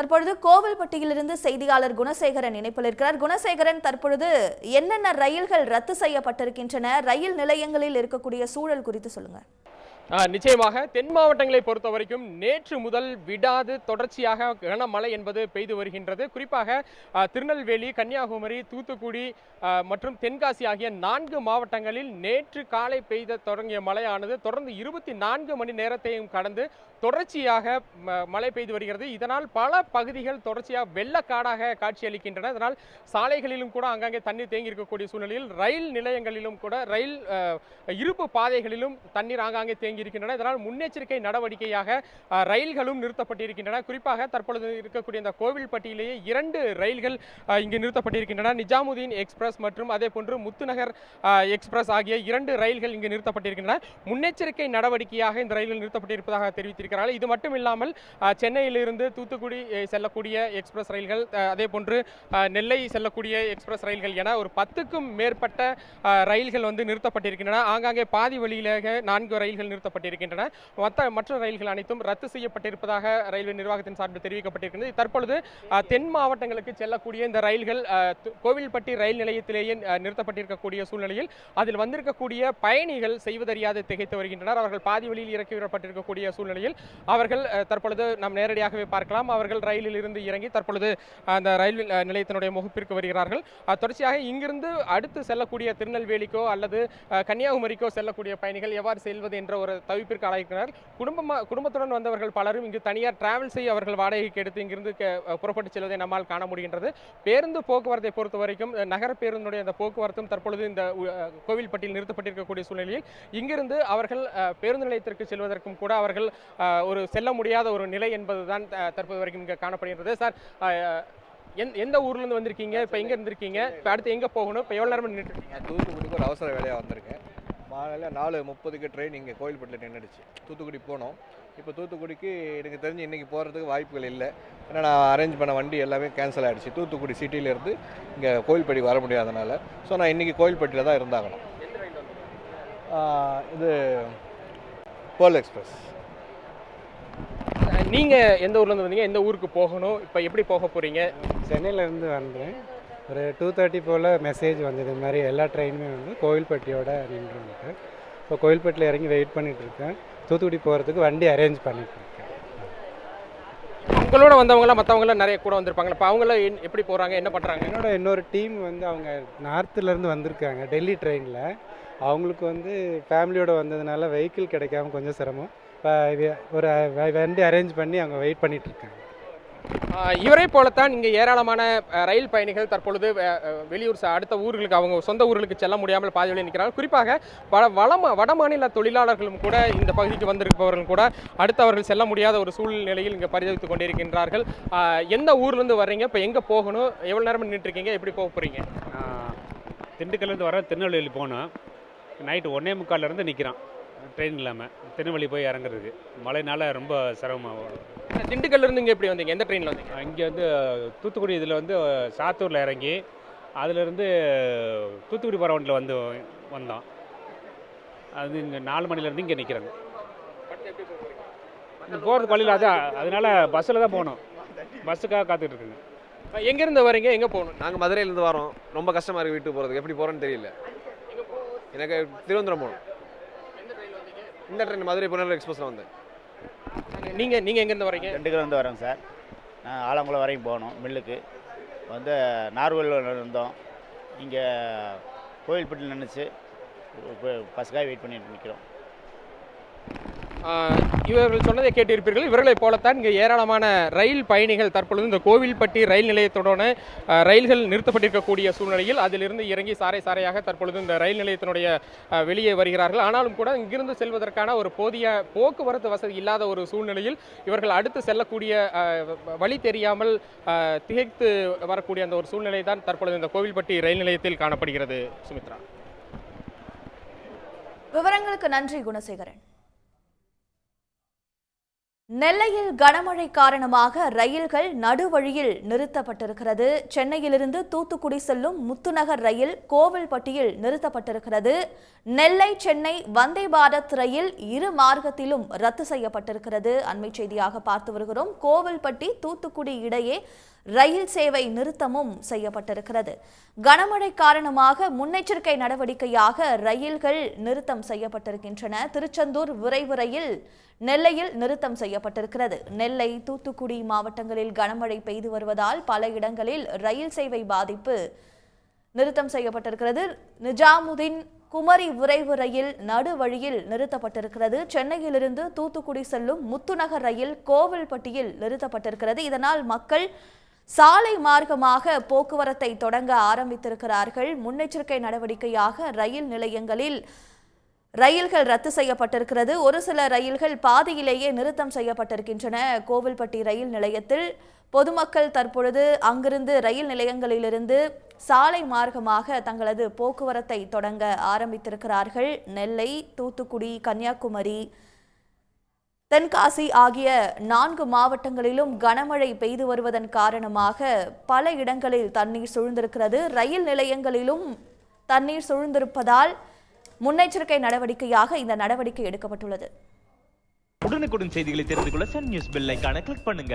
தற்பொழுது கோவில்பட்டியிலிருந்து செய்தியாளர் குணசேகரன் இணைப்பில் இருக்கிறார். குணசேகரன் தற்பொழுது என்னென்ன ரயில்கள் ரத்து செய்யப்பட்டிருக்கின்றன? ரயில் நிலையங்களில் இருக்கக்கூடிய சூழல் குறித்து சொல்லுங்க. நிச்சயமாக தென் மாவட்டங்களை பொறுத்த வரைக்கும் நேற்று முதல் விடாது தொடர்ச்சியாக கனமழை என்பது பெய்து வருகின்றது. குறிப்பாக திருநெல்வேலி கன்னியாகுமரி தூத்துக்குடி மற்றும் தென்காசி ஆகிய நான்கு மாவட்டங்களில் நேற்று காலை பெய்த தொடங்கிய மழையானது தொடர்ந்து இருபத்தி நான்கு மணி நேரத்தையும் கடந்து தொடர்ச்சியாக மழை பெய்து வருகிறது. இதனால் பல பகுதிகள் தொடர்ச்சியாக வெள்ளக்காடாக காட்சியளிக்கின்றன. இதனால் சாலைகளிலும் கூட அங்கங்கே தண்ணீர் தேங்கி இருக்கக்கூடிய சூழ்நிலையில் ரயில் நிலையங்களிலும் கூட ரயில் இருப்பு பாதைகளிலும் தண்ணீர் ஆங்காங்கே தேங்கி இருக்கின்றன இதனால் முன்னெச்சரிக்கை நடவடிக்கையாக ரயில்களும் நிறுத்தப்பட்டிருக்கின்றன. குறிப்பாக தற்பொழுது இருக்கக்கூடிய இந்த கோவில்பட்டியிலேயே இரண்டு ரயில்கள் இங்கு நிறுத்தப்பட்டிருக்கின்றன. நிஜாமுதீன் எக்ஸ்பிரஸ் மற்றும் அதே போன்று முத்துநகர் எக்ஸ்பிரஸ் ஆகிய இரண்டு ரயில்கள் இங்கு நிறுத்தப்பட்டிருக்கின்றன. முன்னெச்சரிக்கை நடவடிக்கையாக இந்த ரயில்கள் நிறுத்தப்பட்டிருப்பதாக தெரிவித்திருக்கிறார்கள். இது மட்டும் இல்லாமல் சென்னையிலிருந்து தூத்துக்குடி செல்லக்கூடிய எக்ஸ்பிரஸ் ரயில்கள் அதே போன்று நெல்லை செல்லக்கூடிய எக்ஸ்பிரஸ் ரயில்கள் என ஒரு பத்துக்கும் மேற்பட்ட ரயில்கள் வந்து நிறுத்தப்பட்டிருக்கின்றன. ஆங்காங்கே பாதி வழியிலாக நான்கு ரயில்கள் நிறுத்த நிறுத்தப்பட்டிருக்கின்றன. மற்ற மற்ற ரயில்கள் அனைத்தும் ரத்து செய்யப்பட்டிருப்பதாக ரயில்வே நிர்வாகத்தின் சார்பில் தெரிவிக்கப்பட்டிருக்கிறது. தற்பொழுது தென் மாவட்டங்களுக்கு செல்லக்கூடிய இந்த ரயில்கள் கோவில்பட்டி ரயில் நிலையத்திலேயே நிறுத்தப்பட்டிருக்கக்கூடிய சூழ்நிலையில் அதில் வந்திருக்கக்கூடிய பயணிகள் செய்வதறியாது திகைத்து வருகின்றனர். அவர்கள் பாதி வழியில் இறக்கி விடப்பட்டிருக்கக்கூடிய சூழ்நிலையில் அவர்கள் தற்பொழுது நாம் நேரடியாகவே பார்க்கலாம். அவர்கள் ரயிலில் இருந்து இறங்கி தற்பொழுது அந்த ரயில் நிலையத்தினுடைய முகப்பிற்கு வருகிறார்கள். தொடர்ச்சியாக இங்கிருந்து அடுத்து செல்லக்கூடிய திருநெல்வேலிக்கோ அல்லது கன்னியாகுமரிக்கோ செல்லக்கூடிய பயணிகள் எவ்வாறு செல்வது என்ற ஒரு தவிப்பிற்கு ஆளாகின்றனர் குடும்பமாக குடும்பத்துடன் வந்தவர்கள் பலரும் இங்கு தனியார் டிராவல் செய்ய அவர்கள் வாடகைக்கு எடுத்து இங்கிருந்து புறப்பட்டு செல்வதை நம்மால் காண முடிகின்றது. பேருந்து போக்குவரத்தை பொறுத்த வரைக்கும் நகர பேருந்துடைய அந்த போக்குவரத்தும் தற்பொழுது இந்த உ- கோவில்பட்டியில் நிறுத்தப்பட்டிருக்கக்கூடிய சூழ்நிலையில் இங்கிருந்து அவர்கள் பேருந்து நிலையத்திற்கு செல்வதற்கும் கூட அவர்கள் ஒரு செல்ல முடியாத ஒரு நிலை என்பதுதான் தற்போது வரைக்கும் இங்கே காணப்படுகின்றது. சார் எந் எந்த எந்த வந்திருக்கீங்க? இப்போ எங்கே இருந்திருக்கீங்க? இப்போ அடுத்து எங்கே போகணும்? இப்போ எவ்வளோ நேரம் நின்றுட்டு இருக்கீங்க? தூத்துக்குடிக்கு ஒரு அவசர வேலையாக வந்திருக்கேன். மாலையில் நாலு முப்பதுக்கு ட்ரெயின் இங்கே கோயில்பட்டில் நின்றுடுச்சு தூத்துக்குடி போனோம். இப்போ தூத்துக்குடிக்கு எனக்கு தெரிஞ்சு இன்றைக்கி போகிறதுக்கு வாய்ப்புகள் இல்லை. ஏன்னா நான் அரேஞ்ச் பண்ண வண்டி எல்லாமே கேன்சல் ஆகிடுச்சு தூத்துக்குடி சிட்டியிலேருந்து இங்கே கோயில்பட்டி வர முடியாதனால. ஸோ நான் இன்றைக்கி கோயில்பட்டியில் தான் இருந்தாகணும். இது போல் எக்ஸ்பிரஸ் அஹ், நீங்க எந்த ஊர்ல இருந்து வந்தீங்க? எந்த ஊருக்கு போகணும்? இப்போ எப்படி போக போறீங்க? சென்னையிலேருந்து வந்தேன். ஒரு டூ தேர்ட்டி போல் மெசேஜ் வந்தது. மாதிரி எல்லா ட்ரெயினுமே வந்து கோவில்பட்டியோட நின்றுருக்கு. இப்போ கோவில்பட்டியில் இறங்கி வெயிட் பண்ணிட்டு இருக்கேன் தூத்துக்குடி போகிறதுக்கு வண்டி அரேஞ்ச் பண்ணிட்டு இருக்கேன் உங்களோட வந்தவங்களாம் மற்றவங்களாம் நிறைய கூட வந்திருப்பாங்க இப்போ அவங்களாம் எப்படி போறாங்க? என்ன பண்றாங்க? என்னோட இன்னொரு டீம் வந்து அவங்க நார்த்துலேருந்து வந்திருக்காங்க டெல்லி ட்ரெயினில் அவங்களுக்கு வந்து ஃபேமிலியோட வந்ததுனால வெஹிக்கிள் கிடைக்காம கொஞ்சம் சிரமம். இப்போ ஒரு வண்டி அரேஞ்ச் பண்ணி அவங்க வெயிட் ஆஹ் இவரை போலத்தான் இங்கே ஏராளமான ரயில் பயணிகள் தற்பொழுது வெளியூர் அடுத்த ஊர்களுக்கு அவங்க சொந்த ஊர்களுக்கு செல்ல முடியாமல் பாதி வழி நிற்கிறார்கள். குறிப்பாக வட வளம வடமாநில தொழிலாளர்களும் கூட இந்த பகுதிக்கு வந்திருப்பவர்கள் கூட அடுத்தவர்கள் செல்ல முடியாத ஒரு சூழ்நிலையில் இங்கே பரிதவித்துக் கொண்டிருக்கின்றார்கள். எந்த ஊர்லேருந்து வர்றீங்க? இப்போ எங்கே போகணும்? எவ்வளோ நேரம் நின்றுருக்கீங்க எப்படி போக போகிறீங்க திண்டுக்கல்லேருந்து வர திருநெல்வேலி போனோம் நைட்டு ஒன்றே முக்கால்லேருந்து நிற்கிறான். ட்ரெயின் இல்லாமல் திருநெல்வேலி போய் இறங்குறதுக்கு. மழைனால ரொம்ப சிரமமாகும். திண்டுக்கல்லேருந்து இங்கே எப்படி வந்தீங்க? எந்த ட்ரெயினில் வந்தீங்க? இங்கே வந்து தூத்துக்குடி இதில் வந்து சாத்தூரில் இறங்கி அதிலிருந்து தூத்துக்குடி போகிற வண்டியில் வந்து வந்தோம். அது இங்கே நாலு மணிலேருந்து இங்கே நிற்கிறாங்க இங்கே போகிறதுக்கு வழியில் அதான் அதனால பஸ்ஸில் தான் போகணும். பஸ்ஸுக்காக காத்துட்டு இருக்குங்க. எங்கேருந்து வரீங்க? எங்கே போகணும்? நாங்கள் மதுரையிலேருந்து வரோம். ரொம்ப கஷ்டமாக இருக்குது வீட்டுக்கு போகிறதுக்கு எப்படி போகிறோன்னு தெரியல. எனக்கு திருவனந்தபுரம் போகணும். இந்த ட்ரெயின் மதுரை புனலூர் எக்ஸ்பிரஸில் வந்து நீங்கள் நீங்கள் எங்கேருந்து வரீங்க? திண்டுக்கல் வந்து வரோம் சார். நான் ஆலங்குளம் வரைக்கும் போகணும் மில்லுக்கு. வந்து நார்வெல்லில் இருந்தோம். இங்கே கோயில்பட்டியில் நினச்சி பஸ்ஸுக்காக வெயிட் பண்ணிட்டு நிற்கிறோம் இவர்கள் சொன்னதை கேட்டிருப்பீர்கள். இவர்களைப் போலத்தான் இங்கே ஏராளமான ரயில் பயணிகள் தற்பொழுது இந்த கோவில்பட்டி ரயில் நிலையத்துடன ரயில்கள் நிறுத்தப்பட்டிருக்கக்கூடிய சூழ்நிலையில் அதிலிருந்து இறங்கி சாறை சாறையாக தற்பொழுது இந்த ரயில் நிலையத்தினுடைய வெளியே வருகிறார்கள். ஆனாலும் கூட இங்கிருந்து செல்வதற்கான ஒரு போதிய போக்குவரத்து வசதி இல்லாத ஒரு சூழ்நிலையில் இவர்கள் அடுத்து செல்லக்கூடிய வழி தெரியாமல் திகைத்து வரக்கூடிய அந்த ஒரு சூழ்நிலை தான் தற்பொழுது இந்த கோவில்பட்டி ரயில் நிலையத்தில் காணப்படுகிறது. சுமித்ரா. விவரங்களுக்கு நன்றி குணசேகரன். நெல்லையில் கனமழை காரணமாக ரயில்கள் நடுவழியில் நிறுத்தப்பட்டிருக்கிறது. சென்னையிலிருந்து தூத்துக்குடி செல்லும் முத்துநகர் ரயில் கோவில்பட்டியில் நிறுத்தப்பட்டிருக்கிறது. நெல்லை சென்னை வந்தே பாரத் ரயில் இரு மார்க்கத்திலும் ரத்து செய்யப்பட்டிருக்கிறது. அண்மை செய்தியாக பார்த்து வருகிறோம். கோவில்பட்டி தூத்துக்குடி இடையே ரயில் சேவை நிறுத்தமும் செய்யப்பட்டிருக்கிறது. கனமழை காரணமாக முன்னெச்சரிக்கை நடவடிக்கையாக ரயில்கள் நிறுத்தம் செய்யப்பட்டிருக்கின்றன. திருச்செந்தூர் விரைவு ரயில் நெல்லையில் நிறுத்தம் செய்யப்பட்டிருக்கிறது. நெல்லை தூத்துக்குடி மாவட்டங்களில் கனமழை பெய்து வருவதால் பல இடங்களில் ரயில் சேவை பாதிப்பு நிறுத்தம் செய்யப்பட்டிருக்கிறது. நிஜாமுதீன் குமரி விரைவு ரயில் நடுவழியில் நிறுத்தப்பட்டிருக்கிறது. சென்னையிலிருந்து தூத்துக்குடி செல்லும் முத்துநகர் ரயில் கோவில்பட்டியில் நிறுத்தப்பட்டிருக்கிறது. இதனால் மக்கள் சாலை மார்க்கமாக போக்குவரத்தை தொடங்க ஆரம்பித்திருக்கிறார்கள். முன்னெச்சரிக்கை நடவடிக்கையாக ரயில் நிலையங்களில் ரயில்கள் ரத்து செய்யப்பட்டிருக்கிறது. ஒரு சில ரயில்கள் பாதியிலேயே நிறுத்தம் செய்யப்பட்டிருக்கின்றன. கோவில்பட்டி ரயில் நிலையத்தில் பொதுமக்கள் தற்பொழுது அங்கிருந்து ரயில் நிலையங்களிலிருந்து சாலை மார்க்கமாக தங்களது போக்குவரத்தை தொடங்க ஆரம்பித்திருக்கிறார்கள். நெல்லை தூத்துக்குடி கன்னியாகுமரி தென்காசி ஆகிய நான்கு மாவட்டங்களிலும் கனமழை பெய்து வருவதன் காரணமாக பல இடங்களில் தண்ணீர் சூழ்ந்திருக்கிறது. ரயில் நிலையங்களிலும் தண்ணீர் சூழ்ந்திருப்பதால் முன்னெச்சரிக்கை நடவடிக்கையாக இந்த நடவடிக்கை எடுக்கப்பட்டுள்ளது. உடனுக்குடன் செய்திகளை தெரிந்து கொள்ள சன் நியூஸ் பெல்லைக்கான கிளிக் பண்ணுங்க.